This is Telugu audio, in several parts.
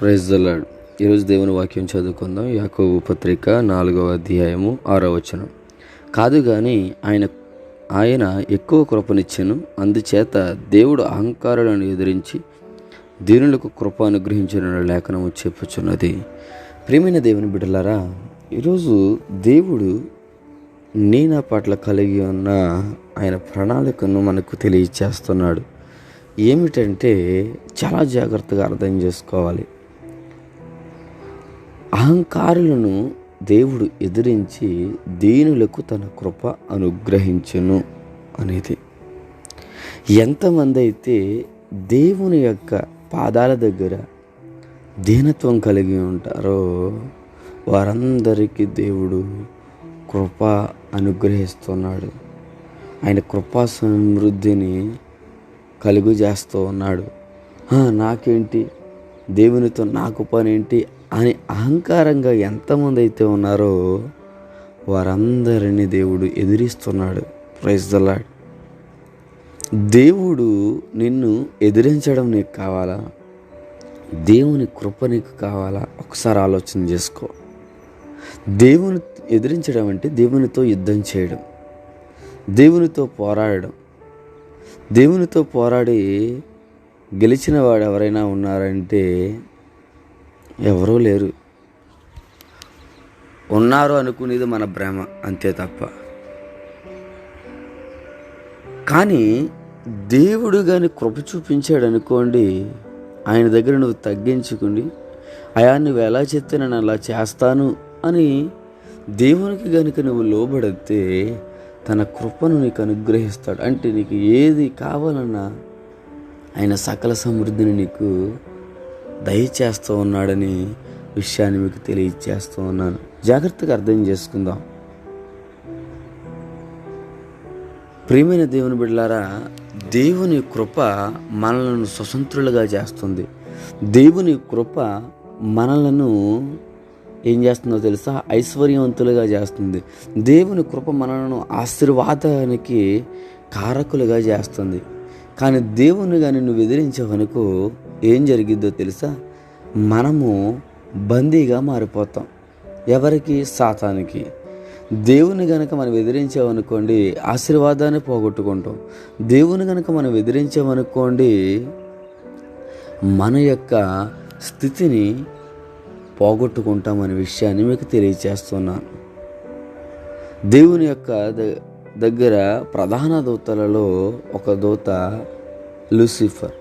ప్రైజ్ దలాడ్ ఈరోజు దేవుని వాక్యం చదువుకుందాం. యాకోబు పత్రిక నాలుగవ అధ్యాయము ఆరో వచనం. కాదు కానీ ఆయన ఆయన ఎక్కువ కృపనిచ్చాను. అందుచేత దేవుడు అహంకారులను ఎదిరించి దీనులకు కృప అనుగ్రహించిన లేఖనము చెప్పుచున్నది. ప్రియమైన దేవుని బిడ్డలారా ఈరోజు దేవుడు నీ నా పట్ల కలిగి ఉన్న ఆయన ప్రణాళికను మనకు తెలియచేస్తున్నాడు. ఏమిటంటే చాలా జాగ్రత్తగా అర్థం చేసుకోవాలి. అహంకారులను దేవుడు ఎదిరించి దీనులకు తన కృప అనుగ్రహించును అనేది. ఎంతమంది అయితే దేవుని యొక్క పాదాల దగ్గర దీనత్వం కలిగి ఉంటారో వారందరికీ దేవుడు కృప అనుగ్రహిస్తున్నాడు. ఆయన కృపా సమృద్ధిని కలుగు చేస్తూ ఉన్నాడు నాకేంటి? దేవునితో నాకు పని ఏంటి అని అహంకారంగా ఎంతమంది అయితే ఉన్నారో వారందరినీ దేవుడు ఎదిరిస్తున్నాడు. ప్రైజ్ ద లాడ్ దేవుడు నిన్ను ఎదిరించడం నీకు కావాలా? దేవుని కృప నీకు కావాలా? ఒకసారి ఆలోచన చేసుకో. దేవుని ఎదిరించడం అంటే దేవునితో యుద్ధం చేయడం. దేవునితో పోరాడడం. దేవునితో పోరాడి గెలిచిన వాడు ఎవరైనా ఉన్నారంటే ఎవరూ లేరు. ఉన్నారు అనుకునేది మన భ్రమ అంతే తప్ప. కానీ దేవుడు కానీ కృప చూపించాడు అనుకోండి ఆయన దగ్గర నువ్వు తగ్గించుకుని అయా నువ్వు ఎలా చెప్తే నేను అలా చేస్తాను అని దేవునికి కనుక నువ్వు లోబడితే తన కృపను నీకు అనుగ్రహిస్తాడు. అంటే నీకు ఏది కావాలన్నా ఆయన సకల సమృద్ధిని నీకు దయచేస్తూ ఉన్నాడని విషయాన్ని మీకు తెలియచేస్తూ ఉన్నాను. జాగ్రత్తగా అర్థం చేసుకుందాం. ప్రియమైన దేవుని బిడ్డలారా దేవుని కృప మనలను స్వతంత్రులుగా చేస్తుంది. దేవుని కృప మనలను ఏం చేస్తుందో తెలుసా? ఐశ్వర్యవంతులుగా చేస్తుంది. దేవుని కృప మనలను ఆశీర్వాదానికి కారకులుగా చేస్తుంది. కానీ దేవుని కానీ నువ్వు ఎదిరించవనుకో ఏం జరిగిద్దో తెలుసా? మనము బందీగా మారిపోతాం. ఎవరికి? సాతానికి. దేవుని గనక మనం ఎదిరించామనుకోండి ఆశీర్వాదాన్ని పోగొట్టుకుంటాం. దేవుని గనక మనం ఎదిరించామనుకోండి మన యొక్క స్థితిని పోగొట్టుకుంటామనే విషయాన్ని మీకు తెలియచేస్తున్నాను. దేవుని యొక్క ద- దగ్గర ప్రధాన దూతలలో ఒక దూత లూసిఫర్.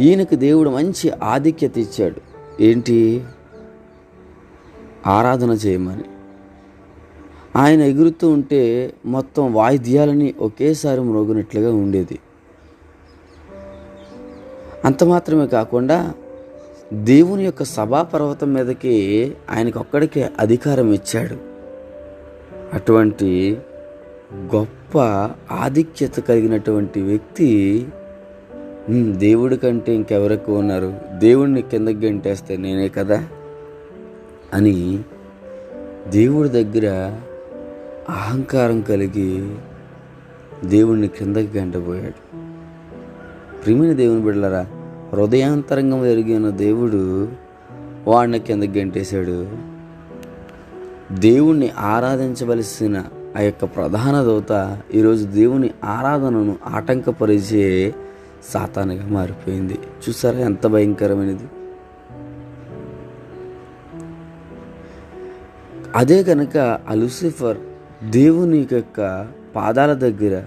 ఈయనకు దేవుడు మంచి ఆధిక్యత ఇచ్చాడు. ఏంటి? ఆరాధన చేయమని. ఆయన ఎగురుతూ ఉంటే మొత్తం వాయిద్యాలని ఒకేసారి మ్రోగినట్లుగా ఉండేది. అంత మాత్రమే కాకుండా దేవుని యొక్క సభా పర్వతం మీదకి ఆయనకు ఒక్కడికే అధికారం ఇచ్చాడు. అటువంటి గొప్ప ఆధిక్యత కలిగినటువంటి వ్యక్తి దేవుడి కంటే ఇంకెవరెక్కువ ఉన్నారు? దేవుడిని కిందకి గంటేస్తే నేనే కదా? అని దేవుడి దగ్గర అహంకారం కలిగి దేవుడిని కిందకి గంటపోయాడు ప్రియమైన దేవుని బిడ్డలరా హృదయాంతరంగం ఎరిగిన దేవుడు వాడిని కిందకి గంటేశాడు. దేవుణ్ణి ఆరాధించవలసిన ఆ యొక్క ప్రధాన దూత ఈరోజు దేవుని ఆరాధనను ఆటంకపరిచే సాతానుగా మారిపోయింది. చూసారా ఎంత భయంకరమైనది? అదే కనుక ఆ లూసిఫర్ దేవుని యొక్క పాదాల దగ్గర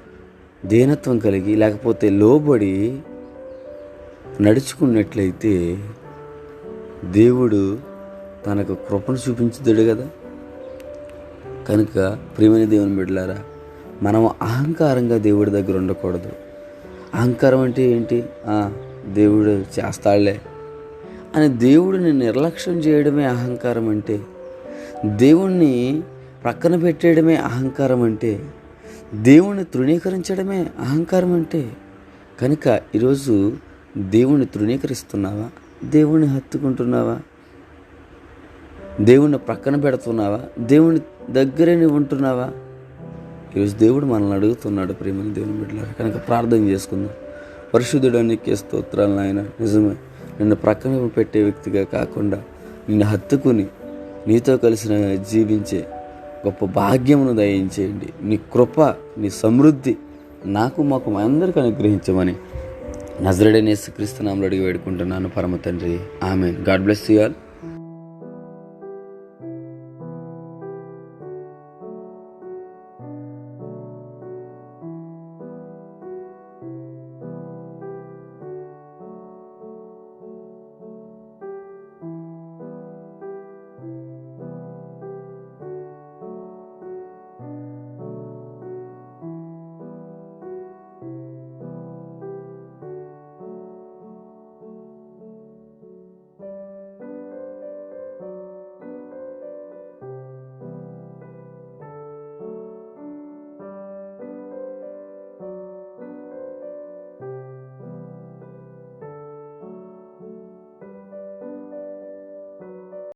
దీనత్వం కలిగి లేకపోతే లోబడి నడుచుకున్నట్లయితే దేవుడు తనకు కృపను చూపించుతాడు కదా? కనుక ప్రియమైన దేవుని బిడ్డలారా మనం అహంకారంగా దేవుడి దగ్గర ఉండకూడదు. అహంకారం అంటే ఏంటి? దేవుడు చేస్తాడులే. అని దేవుడిని నిర్లక్ష్యం చేయడమే అహంకారం అంటే దేవుణ్ణి ప్రక్కన పెట్టేయడమే అహంకారం అంటే దేవుణ్ణి తృణీకరించడమే అహంకారం అంటే. కనుక ఈరోజు దేవుణ్ణి తృణీకరిస్తున్నావా? దేవుణ్ణి హత్తుకుంటున్నావా? దేవుణ్ణి ప్రక్కన పెడుతున్నావా? దేవుణ్ణి దగ్గరే నువ్వు ఉంటున్నావా? ఈరోజు దేవుడు మనల్ని అడుగుతున్నాడు ప్రేమని దేవుని బిడ్డలారా. కనుక ప్రార్థన చేసుకుందాం. పరిశుద్ధుడానికి స్తోత్రాలు నాయన. నిజమే నిన్ను ప్రక్కన పెట్టే వ్యక్తిగా కాకుండా నిన్ను హత్తుకుని నీతో కలిసిన జీవించే గొప్ప భాగ్యమును దయించేయండి. నీ కృప నీ సమృద్ధి నాకు మాకు అందరికీ అనుగ్రహించమని నజరడనేసి క్రీస్తునామలు అడిగి వేడుకుంటున్నాను. పరమ తండ్రి ఆమె గాడ్ బ్లెస్ యూ ఆల్.